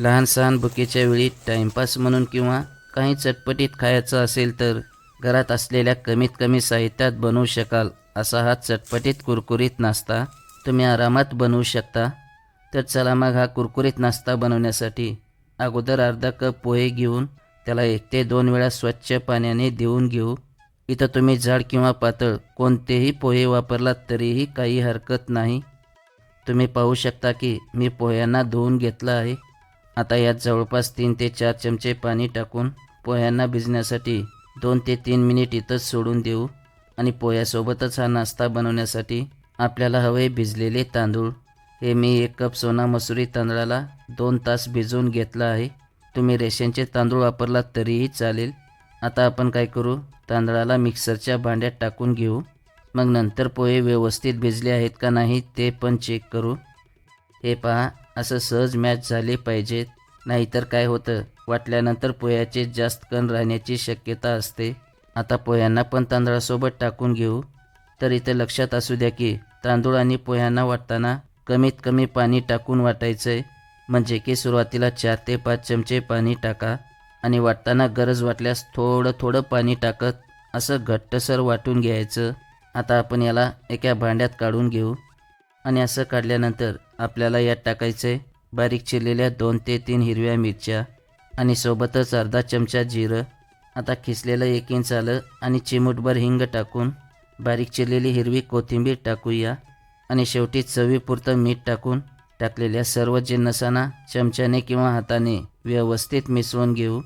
लहान सहान भुकेच्या वेळी टाईमपास म्हणून किंवा काही चटपटीत खायचं असेल तर घरात असलेल्या कमीत कमी साहित्यात बनवू शकाल असा हा चटपटीत कुरकुरीत नाश्ता तुम्ही आरामात बनवू शकता. तर चला मग हा कुरकुरीत नाश्ता बनवण्यासाठी अगोदर अर्धा कप पोहे घेऊन त्याला एक ते दोन वेळा स्वच्छ पाण्याने देऊन घेऊ. इथं तुम्ही जाड किंवा पातळ कोणतेही पोहे वापरलात तरीही काही हरकत नाही. तुम्ही पाहू शकता की मी पोह्यांना धुवून घेतलं आहे. आता यात जवळपास तीन ते चार चमचे पाणी टाकून पोह्यांना भिजण्यासाठी दोन ते तीन मिनिट इथंच सोडून देऊ आणि पोह्यासोबतच हा नाश्ता बनवण्यासाठी आपल्याला हवे भिजलेले तांदूळ. हे मी एक कप सोना मसुरी तांदळाला दोन तास भिजवून घेतला आहे. तुम्ही रेशनचे तांदूळ वापरलात तरीही चालेल. आता आपण काय करू? तांदळाला मिक्सरच्या भांड्यात टाकून घेऊ. मग नंतर पोहे व्यवस्थित भिजले आहेत का नाही ते पण चेक करू. हे पहा असं सहज मॅच झाले पाहिजेत नाहीतर काय होतं? वाटल्यानंतर पोह्याचे जास्त कण राहण्याची शक्यता असते. आता पोह्यांना पण तांदळासोबत टाकून घेऊ. तर इथं लक्षात असू द्या की तांदूळ आणि पोह्यांना वाटताना कमीत कमी पाणी टाकून वाटायचं आहे म्हणजे की सुरुवातीला चार ते पाच चमचे पाणी टाका आणि वाटताना गरज वाटल्यास थोडं थोडं पाणी टाकत असं घट्टसर वाटून घ्यायचं. आता आपण याला एका भांड्यात काढून घेऊ. आणि असं काढल्यानंतर आपल्याला यात टाकायचं आहे बारीक चिरलेल्या दोन ते तीन हिरव्या मिरच्या आणि सोबतच अर्धा चमचा जिरं. आता खिसलेलं एक इंच आलं आणि चिमूटभर हिंग टाकून बारीक चिरलेली हिरवी कोथिंबीर टाकूया आणि शेवटी चवीपुरतं मीठ टाकून टाकलेल्या सर्व जिन्नसांना चमच्याने किंवा हाताने व्यवस्थित मिसळून घेऊ.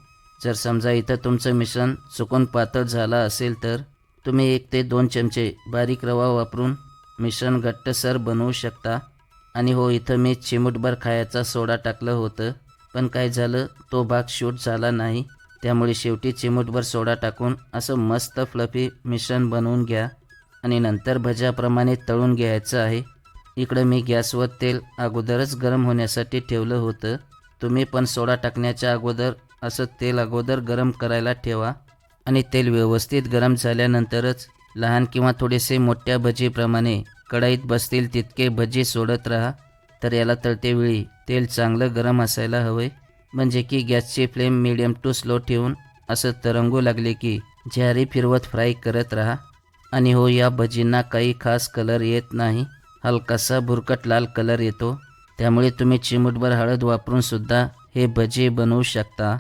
जर समजा इथं तुमचं मिश्रण चुकून पातळ झालं असेल तर तुम्ही एक ते दोन चमचे बारीक रवा वापरून मिश्रण घट्टसर बनवू शकता. आणि हो इथं मी चिमूटभर खायचा सोडा टाकलं होतं पण काय झालं तो भाग शूट झाला नाही. त्यामुळे शेवटी चिमूटभर सोडा टाकून असं मस्त फ्लफी मिश्रण बनवून घ्या. आणि नंतर भज्याप्रमाणे तळून घ्यायचं आहे. इकडं मी गॅसवर तेल अगोदरच गरम होण्यासाठी ठेवलं होतं. तुम्ही पण सोडा टाकण्याच्या अगोदर असं तेल अगोदर गरम करायला ठेवा. आणि तेल व्यवस्थित गरम झाल्यानंतरच लहान किंवा थोडेसे मोठ्या भजीप्रमाणे कढईत बसतील तितके भजी सोडत राहा. तर याला तळतेवेळी तेल चांगलं गरम असायला हवे. म्हणजे की गॅसची फ्लेम मिडियम टू स्लो ठेवून असं तरंगू लागले की झारी फिरवत फ्राय करत राहा. आणि हो या भजींना काही खास कलर येत नाही. हलकासा भुरकट लाल कलर येतो. त्यामुळे तुम्ही चिमूटभर हळद वापरून सुद्धा हे भजी बनवू शकता.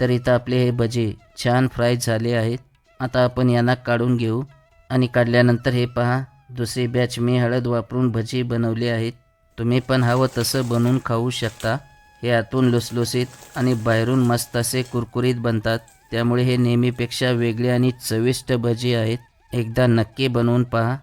तर इथं आपले हे भजी छान फ्राय झाले आहेत. आता आपण यांना काढून घेऊ. आणि काढल्यानंतर हे पहा दुसरी बॅच मी हळद वापरून भजी बनवली आहेत. तुम्ही पण हवं तसं बनवून खाऊ शकता. हे आतून लुसलुसीत आणि बाहेरून मस्त असे कुरकुरीत बनतात. त्यामुळे हे नेहमीपेक्षा वेगळे आणि चविष्ट भजी आहेत. एकदा नक्की बनवून पहा.